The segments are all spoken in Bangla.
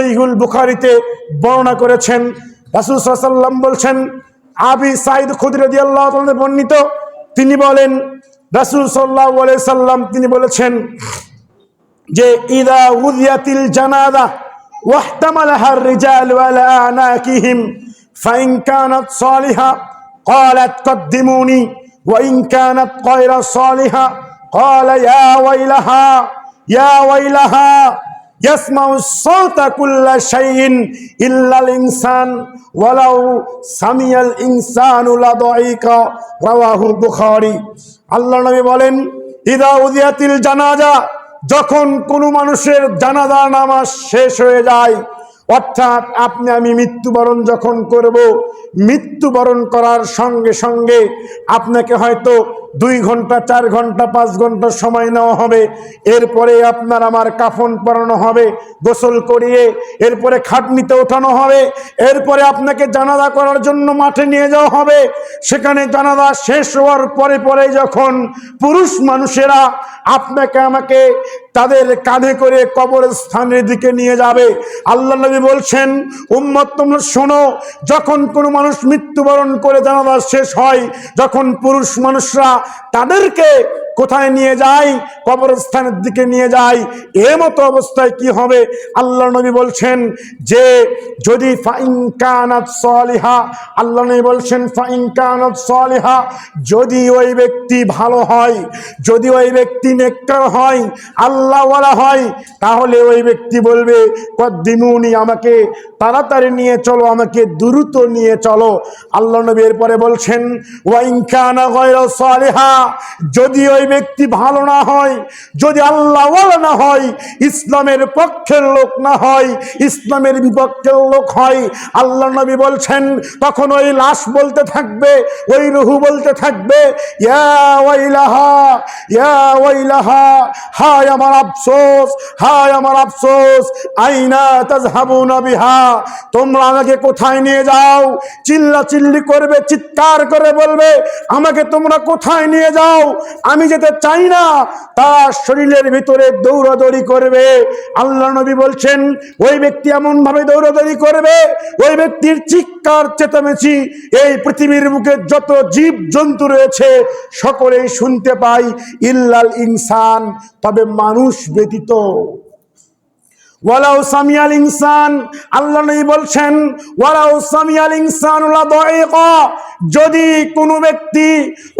সহিহুল বুখারিতে বর্ণনা করেছেন রাসূল সাল্লাল্লাহু আলাইহি ওয়াসাল্লাম বলছেন আবি সাইদ খুদরি রাদিয়াল্লাহু তাআলা বর্ণিত তিনি বলেন রাসূল সাল্লাল্লাহু আলাইহি সাল্লাম তিনি বলেছেন যে ইদা উদিয়াতিল জানাদা واحتملها الرجال على أعناقهم فإن كانت صالحة قالت قدموني وإن كانت غير صالحة قال يا ويلها يا ويلها ইয়াসমাউ সাউতা কুল্লা শাইইন ইল্লাল ইনসান, ওয়ালাউ সামিয়াল ইনসানু লাদাইকা রাওয়াহু বুখারী। আল্লাহ নবী বলেন, ইদা উদিয়াতিল জানাজা, যখন কোনো মানুষের জানাজা নামাজ শেষ হয়ে যায় অর্থাৎ আপনি আমি মৃত্যুবরণ যখন করব, মৃত্যুবরণ করার সঙ্গে সঙ্গে আপনাকে হয়তো দুই ঘণ্টা, চার ঘণ্টা, পাঁচ ঘণ্টা সময় নেওয়া হবে। এরপরে আপনার আমার কাফন পরানো হবে, গোসল করিয়ে এরপরে খাটনিতে ওঠানো হবে। এরপরে আপনাকে জানাজা করার জন্য মাঠে নিয়ে যাওয়া হবে। সেখানে জানাজা শেষ হওয়ার পরে পরে যখন পুরুষ মানুষেরা আপনাকে আমাকে তাদের কাঁধে করে কবরস্থানের দিকে নিয়ে যাবে। আল্লাহ নবী বলছেন, উম্মত, তোমরা শোনো, যখন কোনো মানুষ মৃত্যুবরণ করে জানাজা শেষ হয়, যখন পুরুষ মানুষরা তাদেরকে কোথায় নিয়ে যায় কবরস্থানের দিকে নিয়ে যায়। এ মতো অবস্থায় কি হবে? আল্লাহ নবী বলছেন যে, যদি ফাইন কানাত সলিহা, আল্লাহ নবী বলছেন ফাইন কানাত সলিহা, যদি ওই ব্যক্তি ভালো হয়, যদি ওই ব্যক্তি নেককার হয়, আল্লাহওয়ালা হয়, তাহলে ওই ব্যক্তি বলবে, কদ্দিমুনি, আমাকে তাড়াতাড়ি নিয়ে চলো, আমাকে দ্রুত নিয়ে চলো। আল্লাহ নবী এরপরে বলছেন, ওয়াইন কানা গয়রা সলিহা, যদি ওই ব্যক্তি ভালো না হয় যদি আল্লাহওয়ালা না হয়, ইসলামের পক্ষের লোক না হয়, ইসলামের বিপক্ষের লোক হয়, আল্লাহ নবী বলছেন, তখন ওই লাশ বলতে থাকবে, ওই রুহু বলতে থাকবে হায় আমার আফসোস, হায় আমার আফসোস, আইনা তাজহাবুনা বিহা, তোমরা আমাকে কোথায় নিয়ে যাও? চিল্লা চিল্লি করবে, চিৎকার করে বলবে, আমাকে তোমরা কোথায় নিয়ে যাও? আমি যেতে চাই না তার শরীরের ভিতরে দৌড়াদৌড়ি করবে। আল্লাহ নবী বলছেন, ওই ব্যক্তি এমন ভাবে দৌড়াদৌড়ি করবে, ওই ব্যক্তির চিৎকার চেতামেচি এই পৃথিবীর মুখে যত জীব জন্তু রয়েছে, সকলেই শুনতে পাই ইল্লাল ইনসান, তবে মানুষ ব্যতীত ওয়ালাউ সামিয়াল ইনসান, আল্লাহ নবী বলছেন, ওয়ালাউ সামিয়াল ইনসান যদি কোনো ব্যক্তি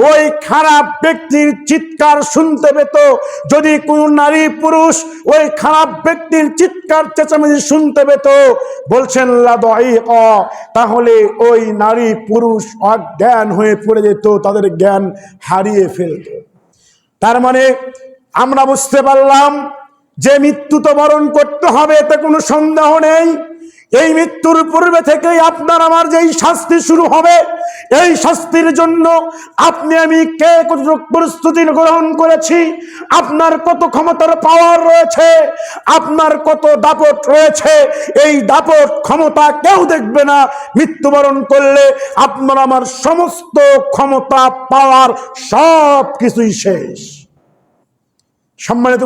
ওই খারাপ ব্যক্তির চিৎকার শুনতে পেত, যদি কোনো নারী পুরুষ ওই খারাপ ব্যক্তির চিৎকার চেঁচামেচি শুনতে পেত, বলছেন তাহলে ওই নারী পুরুষ অজ্ঞান হয়ে পড়ে যেত, তাদের জ্ঞান হারিয়ে ফেলত। তার মানে আমরা বুঝতে পারলাম যে মৃত্যু তো বরণ করতে হবে, এতে কোনো সন্দেহ নেই। এই মৃত্যুর পূর্বে থেকেই আপনার আমার যেই শাস্তি শুরু হবে, এই শাস্তির জন্য আপনি আমি কে কতটুকু প্রস্তুতি গ্রহণ করেছি, আপনার কত ক্ষমতার পাওয়ার রয়েছে, আপনার কত দাপট রয়েছে, এই দাপট ক্ষমতা কেউ দেখবে না। মৃত্যুবরণ করলে আপনার আমার সমস্ত ক্ষমতা পাওয়ার সব কিছুই শেষ। সম্মানিত